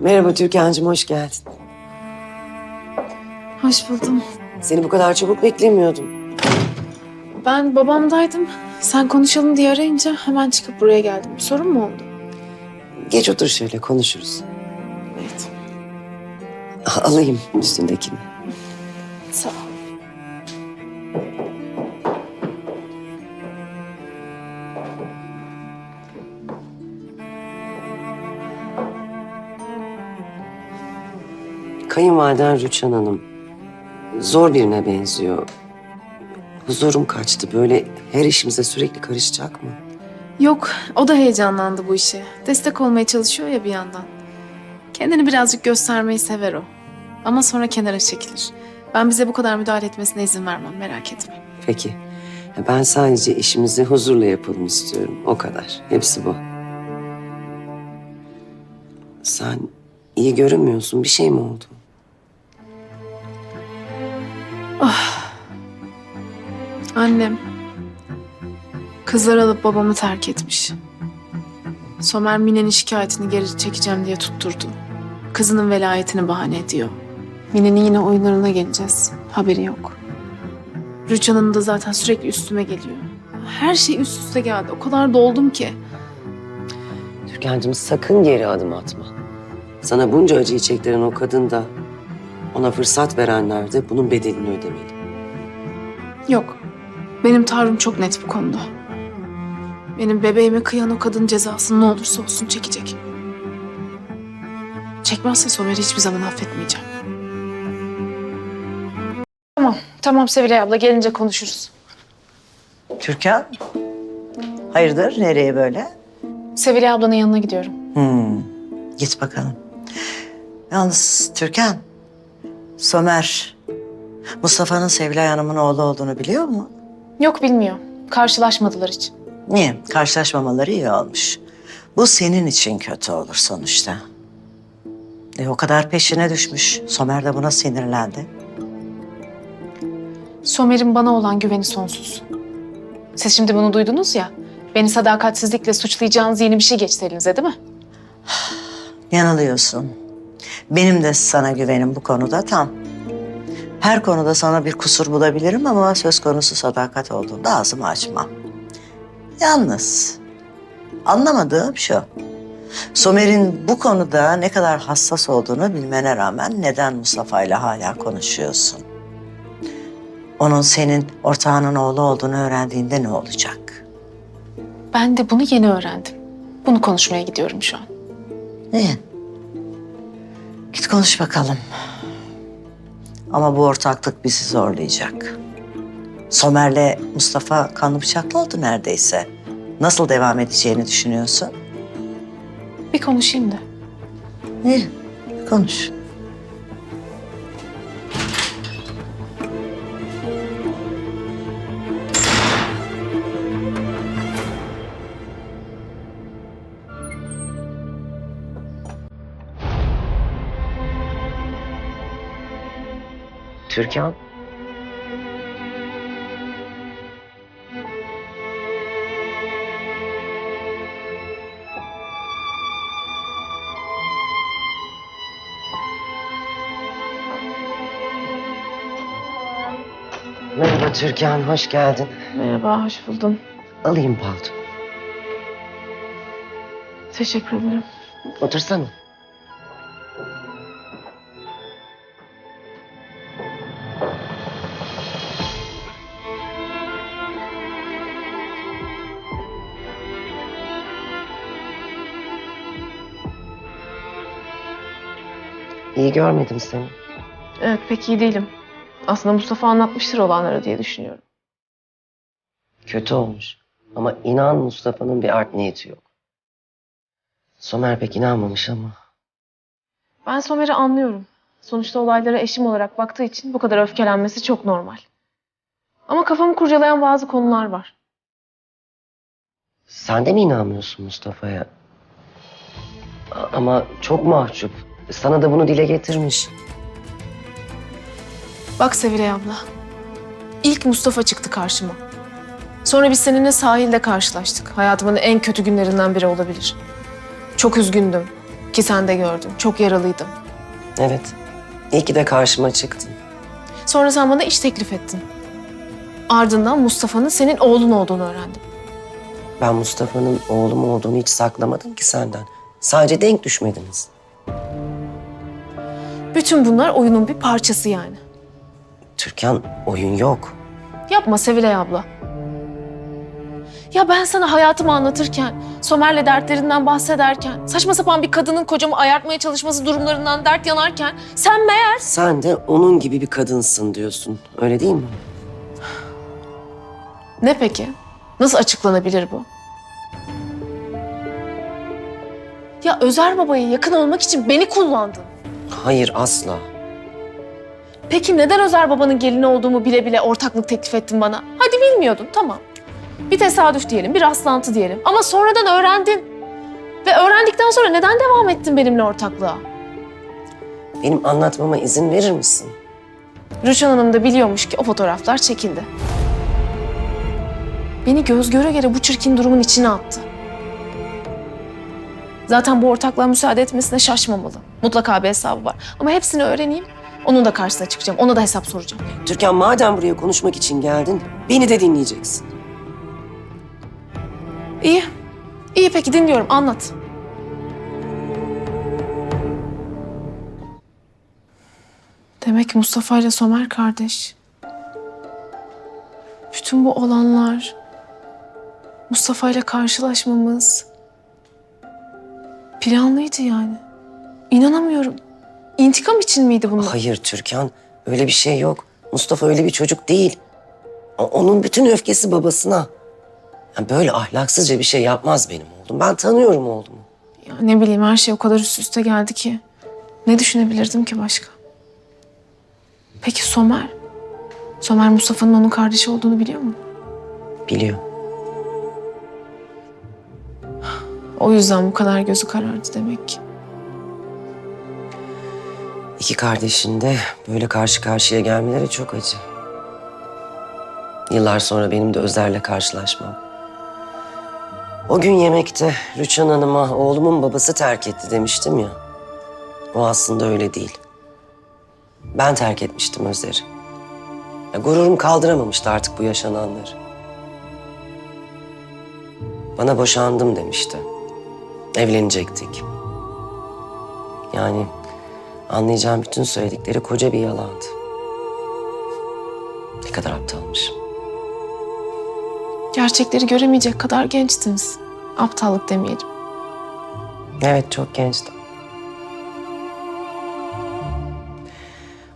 Merhaba Türkan'cığım, hoş geldin. Hoş buldum. Seni bu kadar çabuk beklemiyordum. Ben babamdaydım. Sen konuşalım diye arayınca hemen çıkıp buraya geldim. Bir sorun mu oldu? Geç otur şöyle, konuşuruz. Evet. Alayım üstündekini. Sağ ol. Kayınvaliden Rüçhan Hanım. Zor birine benziyor. Huzurum kaçtı. Böyle her işimize sürekli karışacak mı? Yok, o da heyecanlandı bu işe. Destek olmaya çalışıyor ya bir yandan. Kendini birazcık göstermeyi sever o. Ama sonra kenara çekilir. Ben bize bu kadar müdahale etmesine izin vermem, merak etme. Peki. Ben sadece işimizi huzurla yapalım istiyorum. O kadar. Hepsi bu. Sen iyi görünmüyorsun. Bir şey mi oldu? Annem kızlar alıp babamı terk etmiş. Somer Mine'nin şikayetini geri çekeceğim diye tutturdu. Kızının velayetini bahane ediyor. Mine'nin yine oyunlarına geleceğiz. Haberi yok. Rüçhan'ın da zaten sürekli üstüme geliyor. Her şey üst üste geldi. O kadar doldum ki. Türkan'cığım sakın geri adım atma. Sana bunca acıyı çektiren o kadın da ona fırsat verenler de bunun bedelini ödemeli. Yok. Benim tavrım çok net bu konuda. Benim bebeğime kıyan o kadın cezasını ne olursa olsun çekecek. Çekmezse Somer'i hiçbir zaman affetmeyeceğim. Tamam, tamam Sevilay abla gelince konuşuruz. Türkan? Hayırdır? Nereye böyle? Sevilay ablanın yanına gidiyorum. Hmm, git bakalım. Yalnız Türkan, Somer, Mustafa'nın Sevilay Hanım'ın oğlu olduğunu biliyor mu? Yok bilmiyor. Karşılaşmadılar hiç. Niye? Karşılaşmamaları iyi olmuş. Bu senin için kötü olur sonuçta. E, o kadar peşine düşmüş. Somer de buna sinirlendi. Somer'in bana olan güveni sonsuz. Siz şimdi bunu duydunuz ya. Beni sadakatsizlikle suçlayacağınız yeni bir şey geçti elinize değil mi? Yanılıyorsun. Benim de sana güvenim bu konuda tam. Her konuda sana bir kusur bulabilirim ama söz konusu sadakat olduğunda ağzımı açmam. Yalnız anlamadığım şu. Somer'in bu konuda ne kadar hassas olduğunu bilmene rağmen neden Mustafa ile hala konuşuyorsun? Onun senin ortağının oğlu olduğunu öğrendiğinde ne olacak? Ben de bunu yeni öğrendim. Bunu konuşmaya gidiyorum şu an. İyi. Konuş bakalım. Ama bu ortaklık bizi zorlayacak. Somer'le Mustafa kanlı bıçaklı oldu neredeyse. Nasıl devam edeceğini düşünüyorsun? Bir konuşayım da. İyi, konuş. Türkan. Merhaba Türkan, hoş geldin. Merhaba, hoş buldum. Alayım palto. Teşekkür ederim. Otursana. İyi görmedim seni. Evet, pek iyi değilim. Aslında Mustafa anlatmıştır olanları diye düşünüyorum. Kötü olmuş. Ama inan Mustafa'nın bir art niyeti yok. Somer pek inanmamış ama. Ben Somer'i anlıyorum. Sonuçta olaylara eşim olarak baktığı için bu kadar öfkelenmesi çok normal. Ama kafamı kurcalayan bazı konular var. Sen de mi inanmıyorsun Mustafa'ya? A- Ama çok mahcup. Sana da bunu dile getirmiş. Bak Sevilay abla. İlk Mustafa çıktı karşıma. Sonra biz seninle sahilde karşılaştık. Hayatımın en kötü günlerinden biri olabilir. Çok üzgündüm. Ki sen de gördün. Çok yaralıydım. Evet. İyi ki de karşıma çıktın. Sonra sen bana iş teklif ettin. Ardından Mustafa'nın senin oğlun olduğunu öğrendim. Ben Mustafa'nın oğlum olduğunu hiç saklamadım ki senden. Sadece denk düşmediniz. Bütün bunlar oyunun bir parçası yani. Türkan oyun yok. Yapma Sevilay abla. Ya ben sana hayatımı anlatırken, Somer'le dertlerinden bahsederken, saçma sapan bir kadının kocamı ayartmaya çalışması durumlarından dert yanarken sen meğer... Sen de onun gibi bir kadınsın diyorsun. Öyle değil mi? Ne peki? Nasıl açıklanabilir bu? Ya Özer babaya yakın olmak için beni kullandın. Hayır asla. Peki neden Özer babanın gelini olduğumu bile bile ortaklık teklif ettin bana? Hadi bilmiyordun tamam. Bir tesadüf diyelim, bir rastlantı diyelim. Ama sonradan öğrendin. Ve öğrendikten sonra neden devam ettin benimle ortaklığa? Benim anlatmama izin verir misin? Rüçhan Hanım da biliyormuş ki o fotoğraflar çekildi. Beni göz göre göre bu çirkin durumun içine attı. Zaten bu ortaklığa müsaade etmesine şaşmamalı. Mutlaka bir hesabı var. Ama hepsini öğreneyim. Onun da karşısına çıkacağım. Ona da hesap soracağım. Türkan madem buraya konuşmak için geldin, beni de dinleyeceksin. İyi. İyi peki dinliyorum. Anlat. Demek ki Mustafa ile Somer kardeş. Bütün bu olanlar, Mustafa ile karşılaşmamız planlıydı yani. İnanamıyorum. İntikam için miydi bunlar? Hayır Türkan, öyle bir şey yok. Mustafa öyle bir çocuk değil. O- Onun bütün öfkesi babasına. Ya böyle ahlaksızca bir şey yapmaz benim oğlum. Ben tanıyorum oğlumu. Ya ne bileyim her şey o kadar üst üste geldi ki. Ne düşünebilirdim ki başka? Peki Somer? Somer Mustafa'nın onun kardeşi olduğunu biliyor mu? Biliyor. O yüzden bu kadar gözü karardı demek ki. İki kardeşin de böyle karşı karşıya gelmeleri çok acı. Yıllar sonra benim de Özer'le karşılaşmam. O gün yemekte Rüçhan Hanım'a oğlumun babası terk etti demiştim ya. O aslında öyle değil. Ben terk etmiştim Özer'i. Ya gururum kaldıramamıştı artık bu yaşananları. Bana boşandım demişti. Evlenecektik. Yani Anlayacağım bütün söyledikleri koca bir yalandı. Ne kadar aptalmışım. Gerçekleri göremeyecek kadar gençtiniz. Aptallık demeyelim. Evet çok gençtim.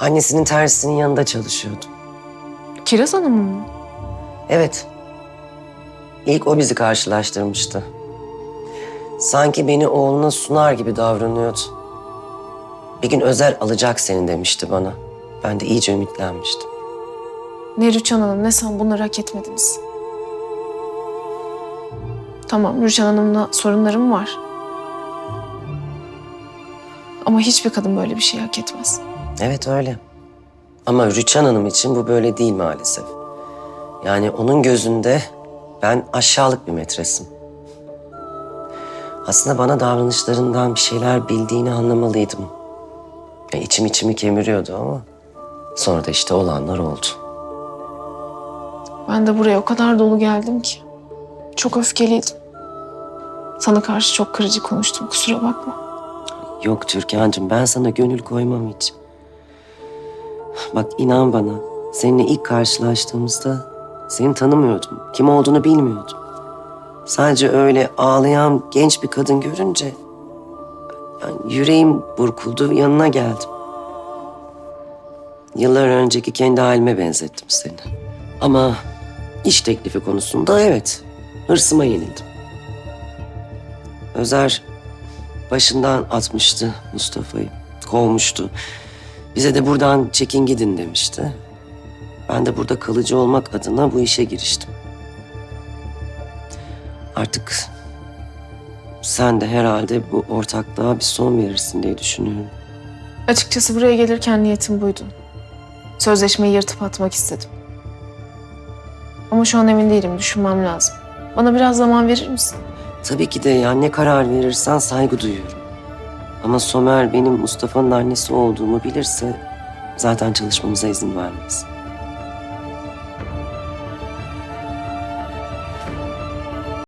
Annesinin tersinin yanında çalışıyordum. Kiraz Hanım mı? Evet. İlk o bizi karşılaştırmıştı. Sanki beni oğluna sunar gibi davranıyordu. Bir gün Özer alacak seni demişti bana. Ben de iyice ümitlenmiştim. Ne Rüçhan Hanım ne sen bunları hak etmediniz. Tamam Rüçhan Hanım'la sorunlarım var. Ama hiçbir kadın böyle bir şey hak etmez. Evet öyle. Ama Rüçhan Hanım için bu böyle değil maalesef. Yani onun gözünde ben aşağılık bir metresim. Aslında bana davranışlarından bir şeyler bildiğini anlamalıydım. Ya içim içimi kemiriyordu ama sonra da işte olanlar oldu. Ben de buraya o kadar dolu geldim ki. Çok öfkeliydim. Sana karşı çok kırıcı konuştum kusura bakma. Yok Türkan'cığım ben sana gönül koymam hiç. Bak inan bana seninle ilk karşılaştığımızda seni tanımıyordum. Kim olduğunu bilmiyordum. Sadece öyle ağlayan genç bir kadın görünce yani yüreğim burkuldu yanına geldim. Yıllar önceki kendi halime benzettim seni. Ama iş teklifi konusunda evet hırsıma yenildim. Özer başından atmıştı Mustafa'yı. Kovmuştu. Bize de buradan çekin gidin demişti. Ben de burada kalıcı olmak adına bu işe giriştim. Artık sen de herhalde bu ortaklığa bir son verirsin diye düşünüyorum. Açıkçası buraya gelirken niyetim buydu. Sözleşmeyi yırtıp atmak istedim. Ama şu an emin değilim, düşünmem lazım. Bana biraz zaman verir misin? Tabii ki de ya ne karar verirsen saygı duyuyorum. Ama Somer benim Mustafa'nın annesi olduğumu bilirse zaten çalışmamıza izin vermez.